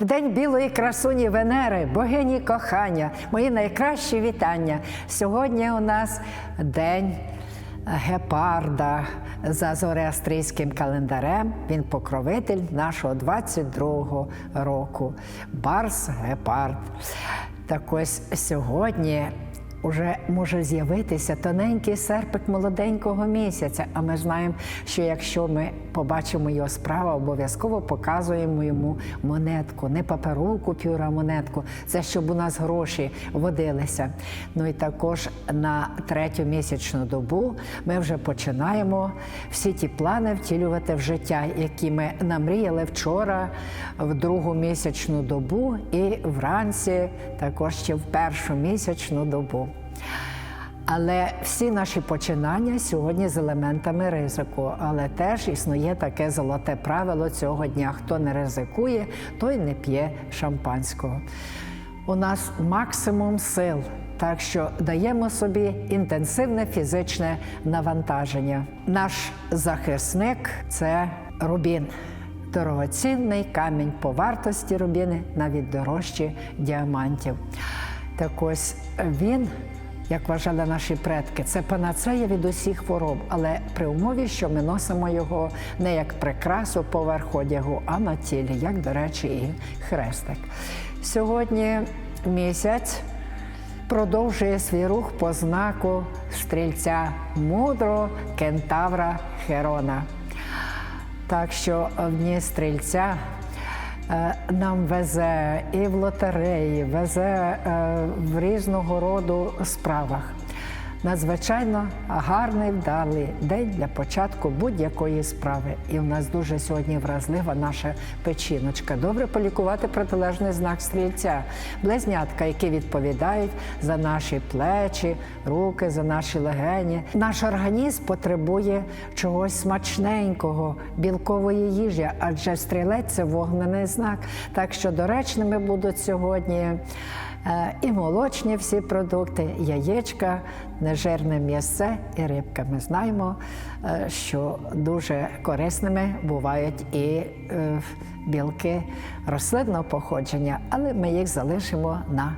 В день білої красуні Венери, богині кохання, мої найкращі вітання. Сьогодні у нас день гепарда за зореастрійським календарем. Він покровитель нашого 22-го року. Барс гепард. Так ось сьогодні Уже може з'явитися тоненький серпик молоденького місяця. А ми знаємо, що якщо ми побачимо його справа, обов'язково показуємо йому монетку, не паперову купюру, а монетку. Це щоб у нас гроші водилися. Ну і також на третю місячну добу ми вже починаємо всі ті плани втілювати в життя, які ми намріяли вчора, в другу місячну добу і вранці, також ще в першу місячну добу. Але всі наші починання сьогодні з елементами ризику. Але теж існує таке золоте правило цього дня: хто не ризикує, той не п'є шампанського. У нас максимум сил, так що даємо собі інтенсивне фізичне навантаження. Наш захисник це рубін. Дорогоцінний камінь по вартості рубіни навіть дорожчі діамантів. Так ось він як вважали наші предки, це панацея від усіх хвороб, але при умові, що ми носимо його не як прикрасу поверх одягу, а на тілі, як, до речі, і хрестик. Сьогодні місяць продовжує свій рух по знаку стрільця мудрого кентавра Херона. Так що в дні стрільця е, нам везе і в лотереї, везе е, в різного роду справах. Надзвичайно гарний вдалий день для початку будь-якої справи. І в нас дуже сьогодні вразлива наша печіночка. Добре полікувати протилежний знак стрільця, близнятка, які відповідають за наші плечі, руки, за наші легені. Наш організм потребує чогось смачненького, білкової їжі, адже стрілець це вогнений знак. Так що доречними будуть сьогодні. Е, І молочні всі продукти, яєчка, нежирне м'ясце і рибка. Ми знаємо, е, що дуже корисними бувають і е, білки рослинного походження, але ми їх залишимо на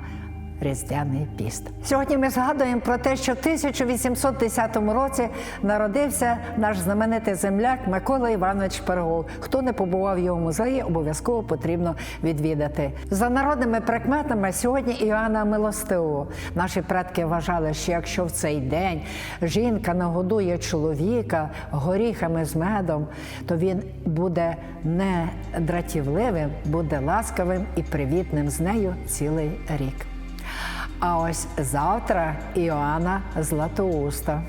Різдвяний піст. Сьогодні ми згадуємо про те, що в 1810 році народився наш знаменитий земляк Микола Іванович Пирогов. Хто не побував в його музеї, обов'язково потрібно відвідати. За народними прикметами сьогодні Іоанна Милостивого. Наші предки вважали, що якщо в цей день жінка нагодує чоловіка горіхами з медом, то він буде не дратівливим, буде ласкавим і привітним з нею цілий рік. А ось завтра Іоанна Златоуста.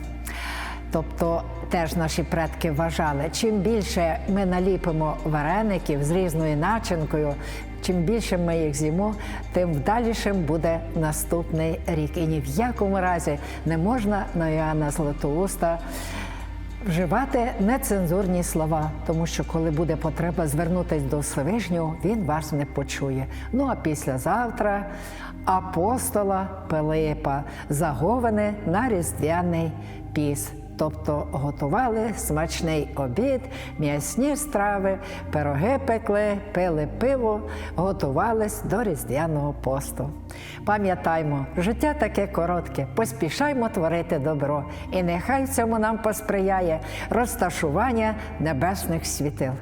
Тобто теж наші предки вважали, чим більше ми наліпимо вареників з різною начинкою, чим більше ми їх з'їмо, тим вдалішим буде наступний рік. І ні в якому разі не можна на Іоанна Златоуста вживати нецензурні слова, тому що коли буде потреба звернутися до Всевишнього, він вас не почує. Ну а післязавтра апостола Пилипа заговане на різдвяний піс. Тобто готували смачний обід, м'ясні страви, пироги пекли, пили пиво, готувались до різдвяного посту. Пам'ятаймо, життя таке коротке, поспішаймо творити добро, і нехай цьому нам посприяє розташування небесних світил.